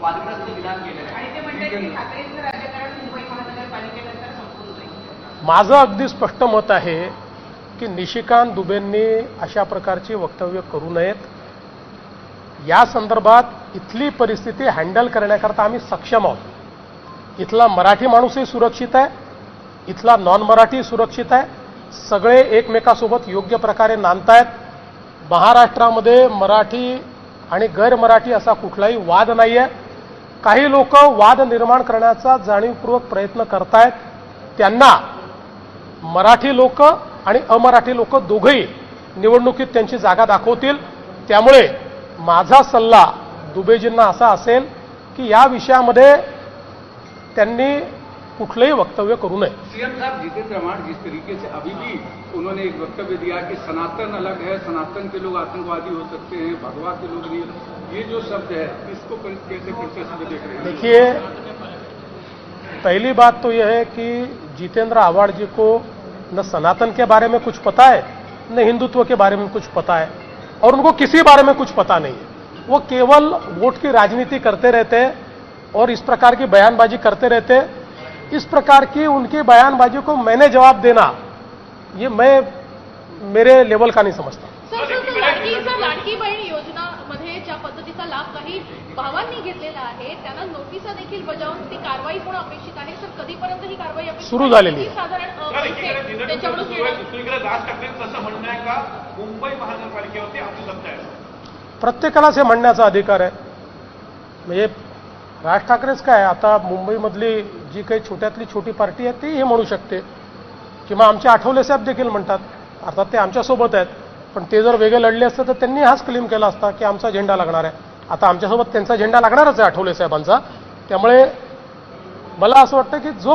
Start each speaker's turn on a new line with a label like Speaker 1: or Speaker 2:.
Speaker 1: वादग्रस्त विधान केलेलं
Speaker 2: आणि ते म्हणतात की ठाकरेंचं राजकारण मुंबई महानगरपालिकेनंतर संपून जाईल.
Speaker 3: माझं अगदी स्पष्ट मत आहे की निशिकांत दुबेंनी अशा प्रकारची वक्तव्य करू नयेत. या संदर्भात इथली परिस्थिती हँडल करण्याकरता आम्ही सक्षम आहोत. इथला मराठी माणूसही सुरक्षित आहे. इथला नॉन मराठी सुरक्षित आहे. सगळे एकमेकासोबत योग्य प्रकारे नांदतायत. महाराष्ट्रामध्ये मराठी आणि गैर मराठी असा कुठलाही वाद नाही आहे काही लोक वाद निर्माण करण्याचा जाणीवपूर्वक प्रयत्न करतायत. त्यांना मराठी लोक आणि अमराठी लोक दोघंही निवडणुकीत त्यांची जागा दाखवतील. त्यामुळे माझा सल्ला दुबेजींना असा असेल की या विषयामध्ये त्यांनी कुठलंही वक्तव्य करू नये.
Speaker 4: सीएम साहब जितेंद्र आव्हाड जिस तरीके से अभी भी उन्होंने एक वक्तव्य दिया कि सनातन अलग है सनातन के लोग आतंकवादी हो सकते हैं भगवा के लोग नहीं ये जो शब्द है इसको कैसे प्रोसेस में देख रहे हैं?
Speaker 3: देखिए पहली बात तो यह है कि जितेंद्र आवाड़ जी को न सनातन के बारे में कुछ पता है न हिंदुत्व के बारे में कुछ पता है और उनको किसी बारे में कुछ पता नहीं है। वो केवल वोट की राजनीति करते रहते हैं और इस प्रकार की बयानबाजी करते रहते हैं इस प्रकार की उनकी बयानबाजी को मैंने जवाब देना ये मैं मेरे लेवल का नहीं समझता।
Speaker 5: Sir sir sir, Ladki Bahin योजनामध्ये ज्या पद्धतीचा लाभ काही भावांनी घेतलेला आहे त्यांना नोटिसा देखील बजावून ती कारवाई पण अपेक्षित आहे. सर कधीपर्यंत ही कारवाई अपेक्षित
Speaker 3: सुरू
Speaker 5: आहे?
Speaker 3: झालेली.
Speaker 5: साधारण त्यांच्याकडून
Speaker 6: मुंबई महानगरपालिकेवरती
Speaker 3: प्रत्येकालाच हे म्हणण्याचा अधिकार आहे. म्हणजे राज ठाकरेच काय? आता मुंबईमधली जी काही छोट्यातली छोटी पार्टी आहे ती हे म्हणू शकते. किंवा आमचे आठवले साहेब देखील म्हणतात. अर्थात ते आमच्यासोबत आहेत. पण ते जर वेगळे लढले असते तर त्यांनी हाच क्लेम केला असता की आमचा झेंडा लागणार आहे. आता आमच्यासोबत त्यांचा झेंडा लागणारच आहे आठवले साहेबांचा. त्यामुळे मला असं वाटतं की जो